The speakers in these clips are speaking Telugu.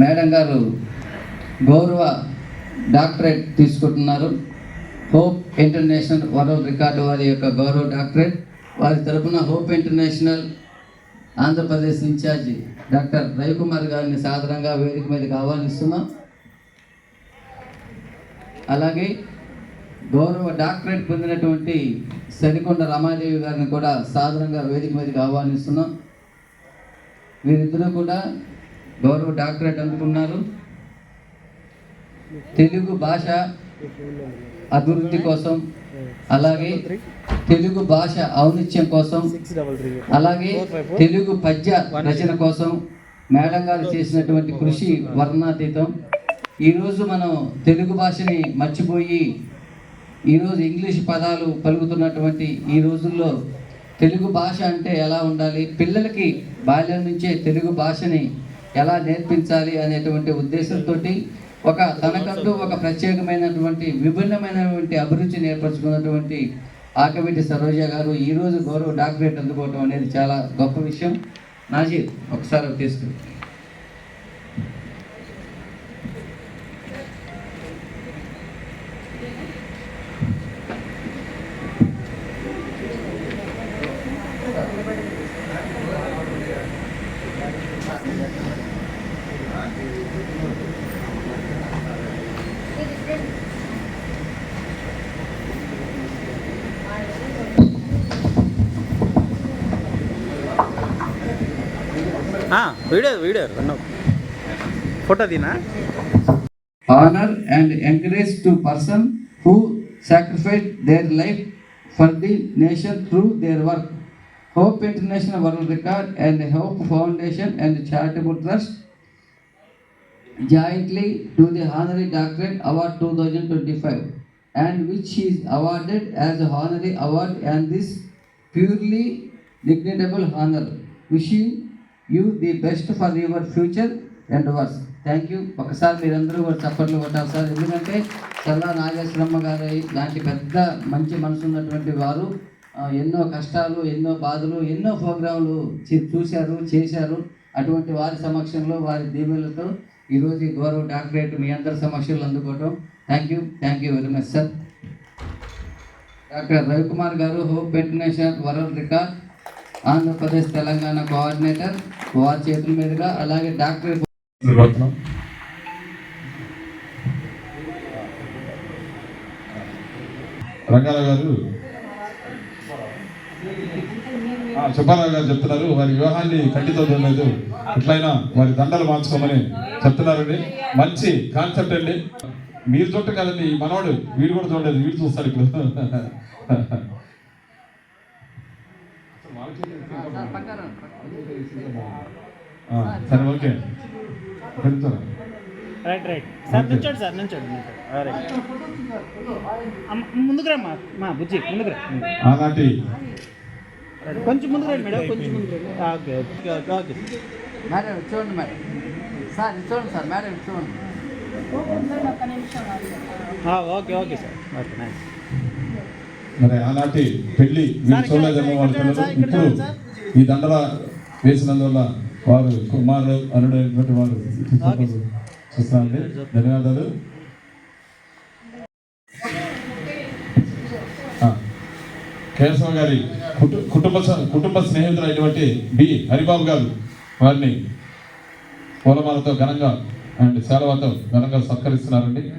మేడం గారు గౌరవ డాక్టరేట్ తీసుకుంటున్నారు. హోప్ ఇంటర్నేషనల్ వరల్డ్ రికార్డు వారి యొక్క గౌరవ డాక్టరేట్. వారి తరపున hope international Andhra Pradesh incharge doctor Ravikumar గారిని సాధారణంగా వేదిక మీదకి ఆహ్వానిస్తున్నాం. అలాగే గౌరవ డాక్టరేట్ పొందినటువంటి సరికొండ రమాదేవి గారిని కూడా సాధారణంగా వేదిక మీదకి ఆహ్వానిస్తున్నాం. వీరిద్దరూ కూడా గౌరవ డాక్టరేట్ అందుకున్నారు తెలుగు భాష అభివృద్ధి కోసం అలాగే తెలుగు భాష ఔనిత్యం కోసం అలాగే తెలుగు పద్య రచన కోసం మేడం గారు చేసినటువంటి కృషి వర్ణాతీతం. ఈరోజు మనం తెలుగు భాషని మర్చిపోయి ఈరోజు ఇంగ్లీష్ పదాలు పలుకుతున్నటువంటి ఈ రోజుల్లో తెలుగు భాష అంటే ఎలా ఉండాలి? పిల్లలకి బాల్యం నుంచే తెలుగు భాషని ఎలా నేర్పించాలి అనేటువంటి ఉద్దేశంతో ఒక తనకంటూ ఒక ప్రత్యేకమైనటువంటి విభిన్నమైనటువంటి అభిరుచి నేర్పరచుకున్నటువంటి ఆకవిటి సరోజ గారు ఈరోజు గౌరవ డాక్టరేట్ అందుకోవడం అనేది చాలా గొప్ప విషయం. నాజీర్ ఒకసారి అవి తీసుకుని. ಹಾಂ ವಿಡಿಯೋ ವಿಡಿಯೋ ಫೋಟೋ ದಿನ honour and encourage to person who sacrificed their life for the nation through their work. Hope International World Record and Hope Foundation and Charitable Trust jointly to the Honorary Doctorate Award 2025 and which she is awarded as Honorary Award and this purely dignitable honor. Wishing you the best for your future and verse thank you ఒకసారి మీరందరూ కూడా చప్పట్లు కొట్టాలి సార్. ఎందుకంటే చల్లా నాగేశ్వరమ్మ గారు లాంటి పెద్ద మంచి మనసు ఉన్నటువంటి వారు ఎన్నో కష్టాలు ఎన్నో బాధలు ఎన్నో ప్రోగ్రాంలు చూశారు చేశారు. అటువంటి వారి సమక్షంలో వారి దీవెలతో ఈరోజు గౌరవ డాక్టరేట్ మీ అందరి సమక్షంలో అందుకోవటం. Thank you thank you very much sir doctor Ravikumar garu hope international world record Andhra Pradesh Telangana coordinator వారి చేతుల మీదుగా అలాగే డాక్టర్ రంగాల గారు. ఆ, సుబ్బారావు గారు చెప్తున్నారు వారి వివాహాన్ని కంటితో చూడలేదు ఎట్లయినా వారి దండలు మార్చుకోమని చెప్తున్నారండి. మంచి కాన్సెప్ట్ అండి. మీరు చూడటం కదండి ఈ మనవాడు వీడు కూడా చూడలేదు వీడు చూస్తాడు ఇప్పుడు ఆ, సరే ఓకే. Right right. సార్ నుంచోండి సార్ నుంచోండి రైట్. అమ్మ, ముందుకు రా మా మా బుజ్జి ముందుకు రా. ఆనాటి రైట్. కొంచెం ముందుకు రండి మేడం కొంచెం ముందుకు రండి. Okay okay okay okay. Madam ఇటు చూడండి మేడం. సార్ ఇటు చూడండి సార్ మేడం ఇటు చూడండి okay okay sir. Okay nice. మరి వీరు సార్, ఇక్కడ చూడలేదేమో వాళ్ళు ఇప్పుడు సార్. ఈ దండల వేసినందువల్ల వారు కుమారుడు అనుడైనటువంటి వారు చూస్తానండి. ధన్యవాదాలు. కేశవ గారి కుటు- కుటుంబ స- కుటుంబ స్నేహితులైనటువంటి బి. హరిబాబు గారు వారిని పూలమాలతో ఘనంగా అండ్ సేలవతో ఘనంగా సత్కరిస్తున్నారండి.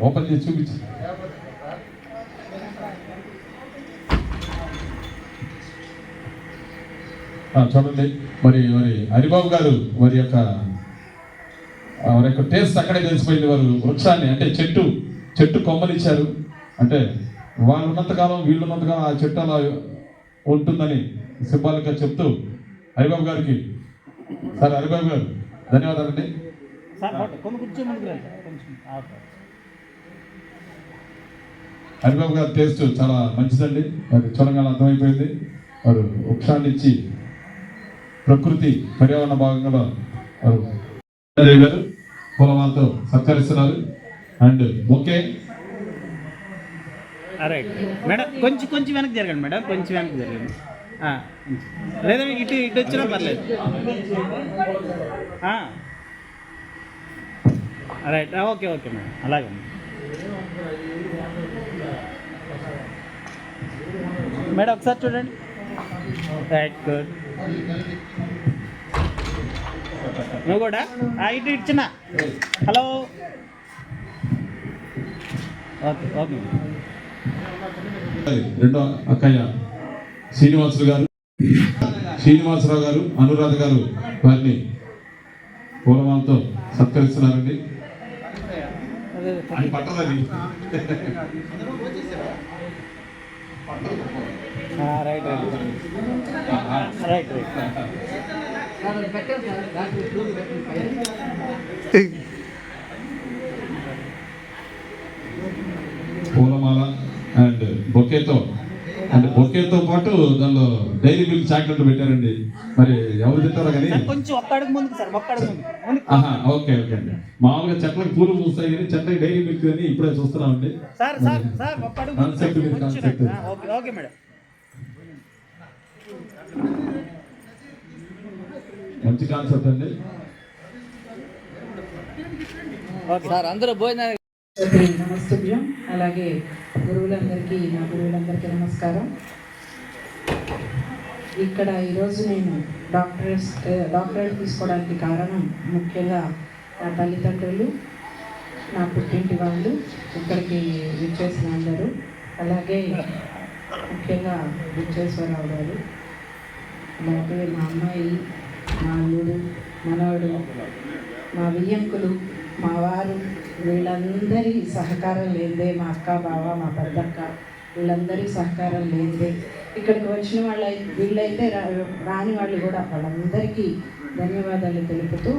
ఓపెన్ చేసి చూపించారు చూడండి. మరి మరి హరిబాబు గారు వారి యొక్క వారి యొక్క టేస్ట్ అక్కడే తెలిసిపోయింది వారు వృక్షాన్ని. అంటే చెట్టు చెట్టు కొమ్మలు ఇచ్చారు అంటే వాళ్ళు ఉన్నంతకాలం వీళ్ళు ఉన్నంతకాలం ఆ చెట్టు అలా ఉంటుందని సింబాలిక్గా చెప్తూ హరిబాబు గారికి సార్ హరిబాబు గారు ధన్యవాదాలండి. హరిబాబు గారి టేస్ట్ చాలా మంచిదండి. అది చూడగానే అర్థమైపోయింది. వారు వృక్షాన్ని ఇచ్చి ప్రకృతి పర్యావరణ భాగంగా వారు గారు పూలమాలతో సత్కరిస్తున్నారు. And okay. రైట్ మేడం కొంచెం కొంచెం వెనక్కి జరగండి మేడం. కొంచెం వెనక్కి జరగండి. లేదా మీకు ఇటు ఇటు వచ్చినా పర్లేదు. Right okay okay madam. అలాగే మేడం. ఒకసారి చూడండి. రైట్ గుడ్ నువ్వు కూడా? ఆ, ఇటు ఇచ్చిన. హలో. Okay okay. రెండో అక్కయ్య శ్రీనివాసులు గారు శ్రీనివాసరావు గారు అనురాధ గారు వారిని పూలమాలతో సత్కరిస్తున్నారండి. అది పట్టదని రైట్ రైట్. రైట్ రైట్ పూలమాల అండ్ బొకేతో. అండ్ బొకేతో పాటు దానిలో డైరీ మిల్క్ చాక్లెట్ పెట్టారండి. మరి ఎవరు తింటారో కానీ కొంచెం ఒక్క అడుగు ముందుకు సార్ ఒక్క అడుగు ముందు ముందుకు. ఆహా ఓకే ఓకే అండి. మామూలుగా చెట్లకు పూలు పూస్తాయి కానీ చెట్లకి డైరీ మిల్క్ అని ఇప్పుడే చూస్తున్నామండి. Sir sir sir. Concept concept. Okay madam. మంచి కాన్సెప్ట్ అండి. ఓకే. సార్ అందరూ భోజనానికి నమస్తుభ్యం అలాగే గురువులందరికీ నా గురువులందరికీ నమస్కారం. ఇక్కడ ఈరోజు నేను డాక్టరేట్ డాక్టరేట్ తీసుకోవడానికి కారణం ముఖ్యంగా నా తల్లిదండ్రులు నా పుట్టింటి వాళ్ళు ఇక్కడికి విచ్చేసిన అందరూ. అలాగే ముఖ్యంగా విచ్చేశ్వరరావు గారు అలాగే మా అమ్మాయి మా అల్లుడు మనవడు మా వియ్యంకులు మా వారు వీళ్ళందరి సహకారం లేదే మా అక్క బావ మా పెద్దక్క వీళ్ళందరి సహకారం లేదే ఇక్కడికి వచ్చిన వాళ్ళ వీళ్ళైతే రా రాని వాళ్ళు కూడా వాళ్ళందరికీ ధన్యవాదాలు తెలుపుతూ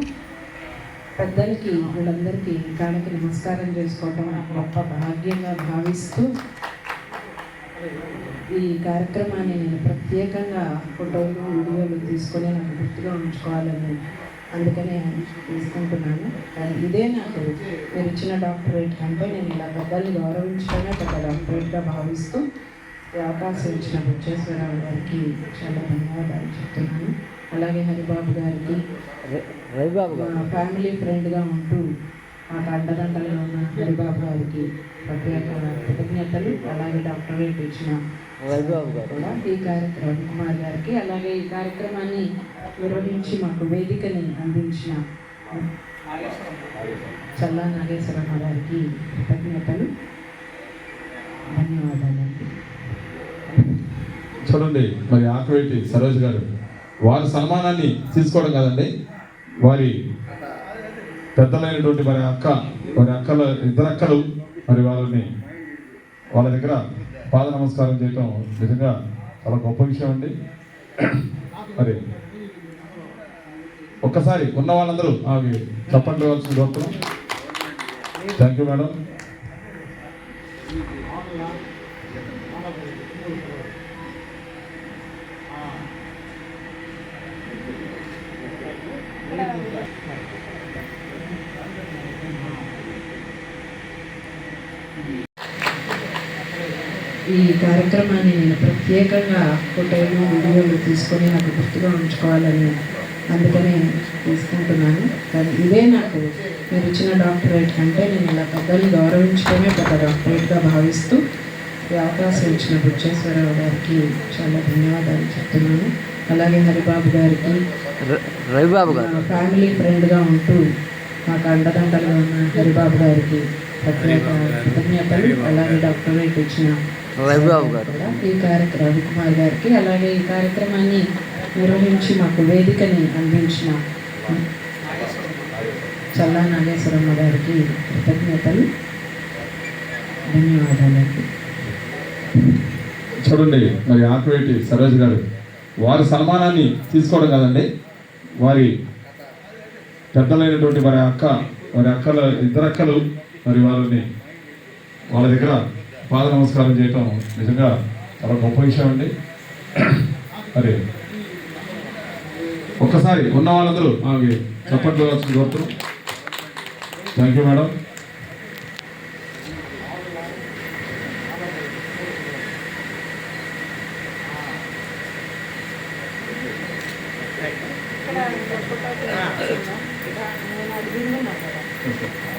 పెద్దలకి వీళ్ళందరికీ కానికి నమస్కారం చేసుకోవటం గొప్ప భాగ్యంగా భావిస్తూ ఈ కార్యక్రమాన్ని నేను ప్రత్యేకంగా ఫోటోలు వీడియోలు తీసుకొని నాకు గుర్తుగా ఉంచుకోవాలని అందుకనే తీసుకుంటున్నాను. కానీ ఇదే నాకు మీరు ఇచ్చిన డాక్టరేట్ కంటే నేను ఇలా పెద్దల్ని గౌరవించడమే పెద్ద డాక్టరేట్గా భావిస్తూ ఈ అవకాశం ఇచ్చిన బుచ్చేశ్వరరావు గారికి చాలా ధన్యవాదాలు చెప్తున్నాను. అలాగే హరిబాబు గారికి ఫ్యామిలీ ఫ్రెండ్గా ఉంటూ మాకు అండదండలుగా ఉన్న హరిబాబు గారికి ప్రత్యేక కృతజ్ఞతలు. అలాగే డాక్టరేట్ ఇచ్చిన రవిబాబు గారు. కూడా ఈ కార్యక్రమం కుమార్ గారికి. అలాగే ఈ కార్యక్రమాన్ని నిర్వహించి మాకు వేదికని అందించిన చల్లా నాగేశ్వరమ్మ గారికి కృతజ్ఞతలు. ధన్యవాదాలండి. చూడండి మరి ఆకువేటి సరోజ్ గారు వారి సన్మానాన్ని తీసుకోవడం కాదండి? వారి పెద్దలైనటువంటి మరి అక్క వారి అక్కలు ఇద్దరు అక్కలు మరి వాళ్ళని వాళ్ళ దగ్గర పాద నమస్కారం చేయటం నిజంగా చాలా గొప్ప విషయం అండి. మరి ఒక్కసారి ఉన్న వాళ్ళందరూ అవి చప్పట్లు ఇవ్వాల్సిన కోరుతున్నాం థ్యాంక్ యూ మేడం ఈ కార్యక్రమాన్ని నేను ప్రత్యేకంగా ఫోటోలు వీడియోలు తీసుకొని నాకు గుర్తుగా ఉంచుకోవాలని అందుకనే తీసుకుంటున్నాను. కానీ ఇదే నాకు మీరు ఇచ్చిన డాక్టరేట్ కంటే నేను ఇలా పెద్దల్ని గౌరవించడమే పెద్ద డాక్టరేట్గా భావిస్తూ ఈ అవకాశం ఇచ్చిన బుచ్చేశ్వరరావు గారికి చాలా ధన్యవాదాలు చెప్తున్నాను. అలాగే హరిబాబు గారికి రవిబాబు మా ఫ్యామిలీ ఫ్రెండ్గా ఉంటూ మాకు అండదండలుగా ఉన్న హరిబాబు గారికి ప్రత్యేక కృతజ్ఞతలు అలాగే డాక్టరేట్ ఇచ్చిన రవిబాబు గారు. ఈ కార్యక్రమం రవికుమార్ గారికి అలాగే ఈ కార్యక్రమాన్ని నిర్వహించి మాకు వేదికని అందించిన చల్లా నాగేశ్వరమ్మ గారికి కృతజ్ఞతలు. ధన్యవాదాలండి. చూడండి మరి ఆకువేటి సరోజ్ గారు వారి సన్మానాన్ని తీసుకోవడం కాదండి వారి పెద్దలైనటువంటి వారి అక్క వారి అక్కల ఇద్దరు అక్కలు మరి వారిని వాళ్ళ దగ్గర పాద నమస్కారం చేయటం నిజంగా చాలా గొప్ప విషయం అండి. అరే ఒక్కసారి ఉన్న వాళ్ళందరూ మాకు చప్పట్లు కోరుతున్నాం. Thank you madam. Thank you.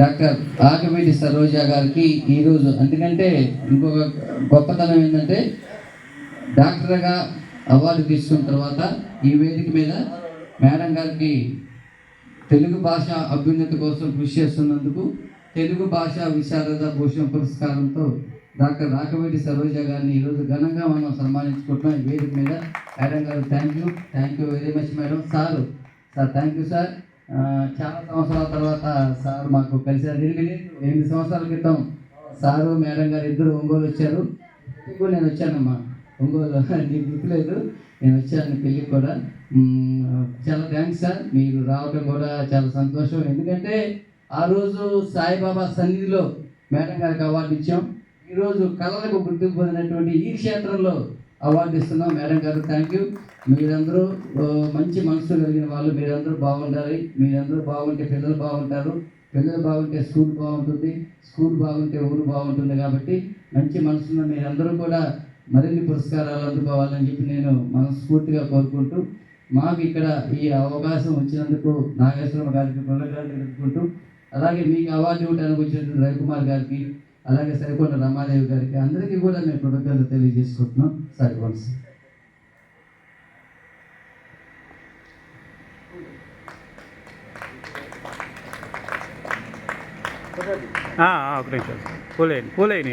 Doctor Akameti Saroja గారికి ఈరోజు ఎందుకంటే ఇంకొక గొప్పతనం ఏంటంటే డాక్టర్గా అవార్డు తీసుకున్న తర్వాత ఈ వేదిక మీద మేడం గారికి తెలుగు భాష అభ్యున్నతి కోసం కృషి చేస్తున్నందుకు తెలుగు భాష విశారద భూషణ పురస్కారంతో డాక్టర్ రాకవేటి సరోజ గారిని ఈరోజు ఘనంగా మనం సన్మానించుకుంటున్నాం. ఈ వేదిక మీద madam garu thank you thank you very much madam. Sir sir thank you sir. చాలా సంవత్సరాల తర్వాత సార్ మాకు కలిసారు ఎనిమిది ఎనిమిది సంవత్సరాల క్రితం సారు మేడం గారు ఇద్దరు ఒంగోలు వచ్చారు. ఇప్పుడు నేను వచ్చానమ్మా. ఒంగోలు నీకు గుర్తులేదు. నేను వచ్చాను పెళ్ళికి కూడా. చాలా థ్యాంక్స్ సార్ మీరు రావడం కూడా చాలా సంతోషం. ఎందుకంటే ఆ రోజు సాయిబాబా సన్నిధిలో మేడం గారికి అవార్డు ఇచ్చాం. ఈరోజు కళలకు గుర్తింపు పొందినటువంటి ఈ క్షేత్రంలో అవార్డు ఇస్తున్నాం మేడం గారు. థ్యాంక్ యూ మీరందరూ మంచి మనసు కలిగిన వాళ్ళు. మీరందరూ బాగుండాలి. మీరందరూ బాగుంటే పిల్లలు బాగుంటారు. పిల్లలు బాగుంటే స్కూల్ బాగుంటుంది. స్కూల్ బాగుంటే ఊరు బాగుంటుంది కాబట్టి మంచి మనసున్న మీరందరూ కూడా మరిన్ని పురస్కారాలు అందుకోవాలని చెప్పి నేను మనస్ఫూర్తిగా కోరుకుంటూ మాకు ఇక్కడ ఈ అవకాశం వచ్చినందుకు నాగేశ్వరరావు గారికి కృతజ్ఞతలు తెలుపుకుంటూ అలాగే మీకు అవార్డు ఇవ్వడానికి వచ్చినటువంటి రవికుమార్ గారికి అలాగే సరికొండ రామాదేవి గారికి అందరికీ కూడా మేము కృతజ్ఞతలు తెలియజేసుకుంటున్నాం. సరికొండ సార్. ఒక నిమిషం. పూలేని పూలేని